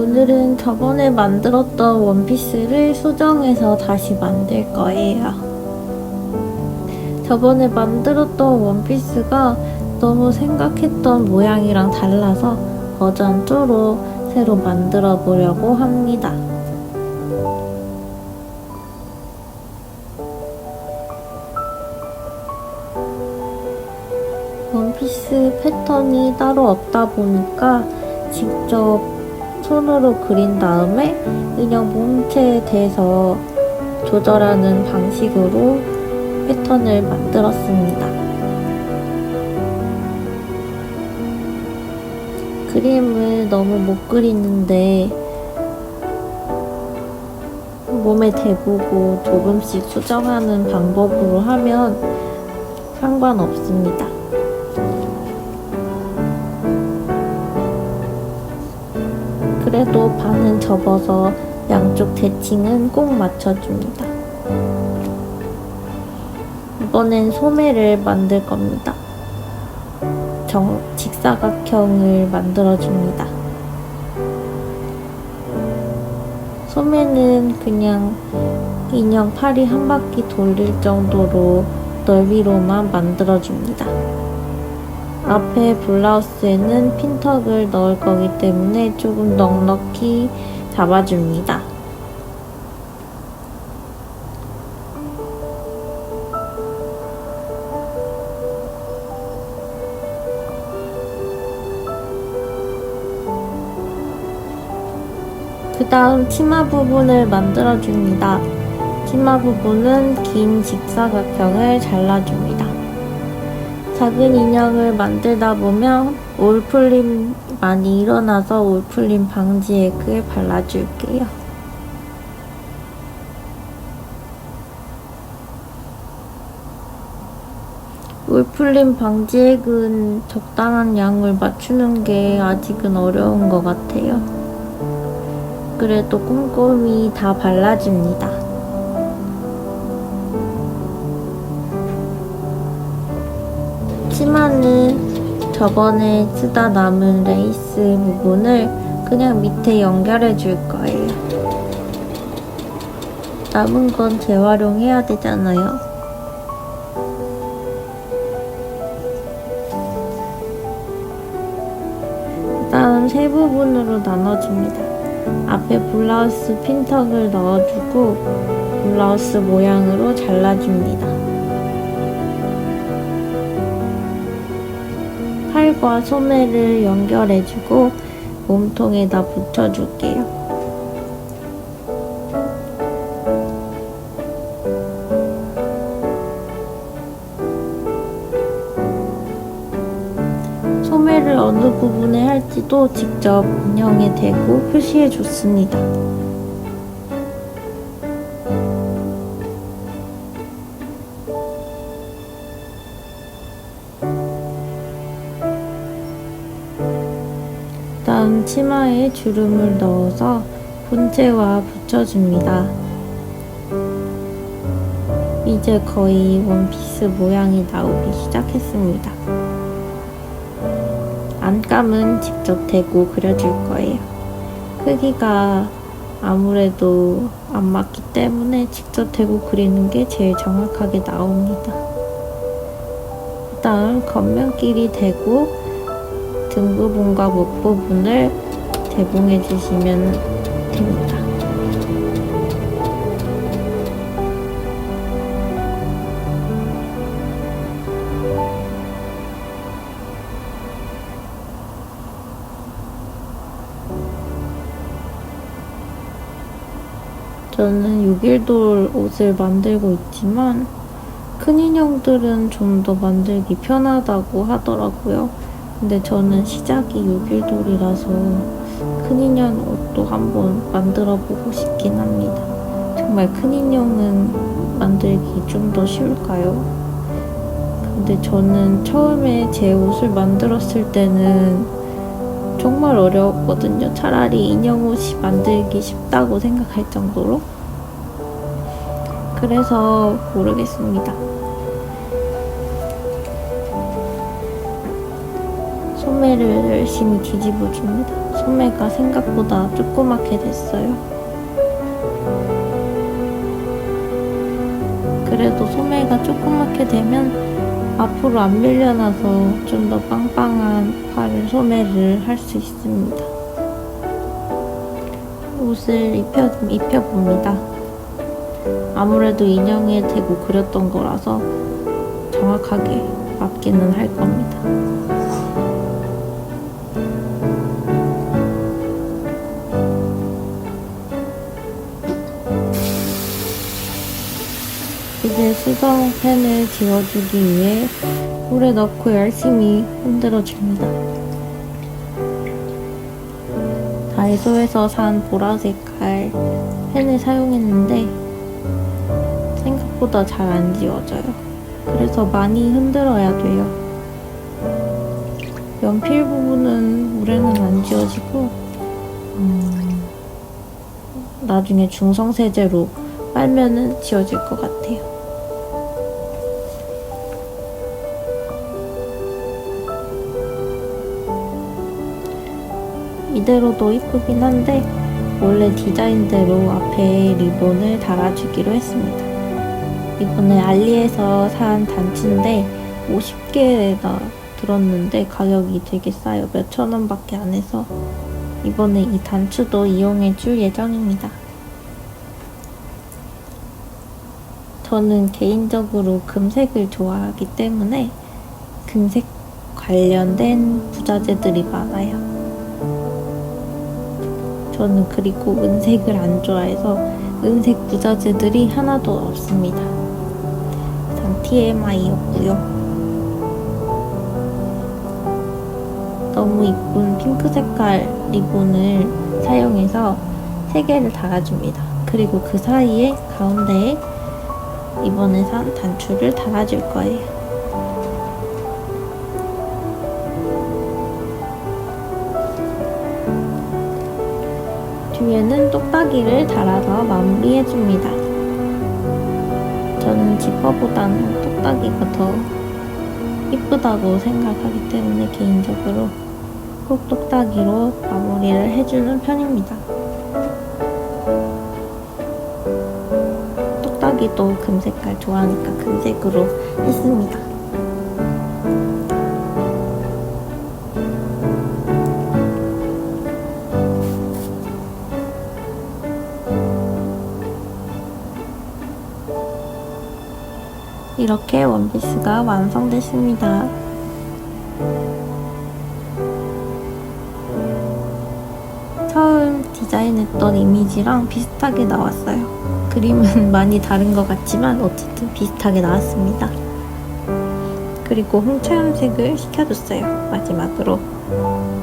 오늘은 저번에 만들었던 원피스를 수정해서 다시 만들 거예요. 저번에 만들었던 원피스가 너무 생각했던 모양이랑 달라서 버전 2로 새로 만들어 보려고 합니다. 원피스 패턴이 따로 없다 보니까 직접 손으로 그린 다음에 인형 몸체에 대해서 조절하는 방식으로 패턴을 만들었습니다. 그림을 너무 못 그리는데 몸에 대보고 조금씩 수정하는 방법으로 하면 상관없습니다. 그래도 반은 접어서 양쪽 대칭은 꼭 맞춰줍니다. 이번엔 소매를 만들 겁니다. 정, 직사각형을 만들어줍니다. 소매는 그냥 인형 팔이 한 바퀴 돌릴 정도로 넓이로만 만들어줍니다. 앞에 블라우스에는 핀턱을 넣을 거기 때문에 조금 넉넉히 잡아줍니다. 그 다음 치마 부분을 만들어줍니다. 치마 부분은 긴 직사각형을 잘라줍니다. 작은 인형을 만들다 보면 올풀림 많이 일어나서 올풀림 방지액을 발라줄게요. 올풀림 방지액은 적당한 양을 맞추는 게 아직은 어려운 것 같아요. 그래도 꼼꼼히 다 발라줍니다. 치마는 저번에 쓰다 남은 레이스 부분을 그냥 밑에 연결해 줄 거예요. 남은 건 재활용해야 되잖아요. 다음 세 부분으로 나눠줍니다. 앞에 블라우스 핀턱을 넣어주고 블라우스 모양으로 잘라줍니다. 팔과 소매를 연결해주고 몸통에다 붙여줄게요. 소매를 어느 부분에 할지도 직접 인형에 대고 표시해 줬습니다. 다음 치마에 주름을 넣어서 본체와 붙여줍니다. 이제 거의 원피스 모양이 나오기 시작했습니다. 안감은 직접 대고 그려줄 거예요. 크기가 아무래도 안 맞기 때문에 직접 대고 그리는 게 제일 정확하게 나옵니다. 그 다음 겉면끼리 대고 등 부분과 목 부분을 대봉해 주시면 됩니다. 저는 6일돌 옷을 만들고 있지만 큰 인형들은 좀 더 만들기 편하다고 하더라고요. 근데 저는 시작이 6일돌이라서 큰 인형 옷도 한번 만들어 보고 싶긴 합니다. 정말 큰 인형은 만들기 좀 더 쉬울까요? 근데 저는 처음에 제 옷을 만들었을 때는 정말 어려웠거든요. 차라리 인형 옷이 만들기 쉽다고 생각할 정도로. 그래서 모르겠습니다. 열심히 뒤집어 줍니다. 소매가 생각보다 조그맣게 됐어요. 그래도 소매가 조그맣게 되면 앞으로 안 밀려나서 좀 더 빵빵한 팔 소매를 할 수 있습니다. 옷을 입혀, 입혀봅니다. 아무래도 인형에 대고 그렸던 거라서 정확하게 맞기는 할 겁니다. 이제 수정펜을 지워주기 위해 물에 넣고 열심히 흔들어 줍니다. 다이소에서 산 보라색깔 펜을 사용했는데 생각보다 잘 안 지워져요. 그래서 많이 흔들어야 돼요. 연필 부분은 물에는 안 지워지고 음, 나중에 중성세제로 빨면은 지워질 것 같아요. 이대로도 이쁘긴 한데 원래 디자인대로 앞에 리본을 달아주기로 했습니다. 이번에 알리에서 산 단추인데 50개나 들었는데 가격이 되게 싸요. 몇천 원밖에 안 해서 이번에 이 단추도 이용해 줄 예정입니다. 저는 개인적으로 금색을 좋아하기 때문에 금색 관련된 부자재들이 많아요. 저는 그리고 은색을 안 좋아해서 은색 부자재들이 하나도 없습니다. 일단 TMI였고요. 너무 이쁜 핑크 색깔 리본을 사용해서 세 개를 달아줍니다. 그리고 그 사이에 가운데에 이번에 산 단추를 달아줄 거예요. 뒤에는 똑딱이를 달아서 마무리해줍니다. 저는 지퍼보다는 똑딱이가 더 이쁘다고 생각하기 때문에 개인적으로 꼭 똑딱이로 마무리를 해주는 편입니다. 똑딱이도 금색깔 좋아하니까 금색으로 했습니다. 이렇게 원피스가 완성됐습니다. 처음 디자인했던 이미지랑 비슷하게 나왔어요. 그림은 많이 다른 것 같지만 어쨌든 비슷하게 나왔습니다. 그리고 홍차염색을 시켜줬어요. 마지막으로.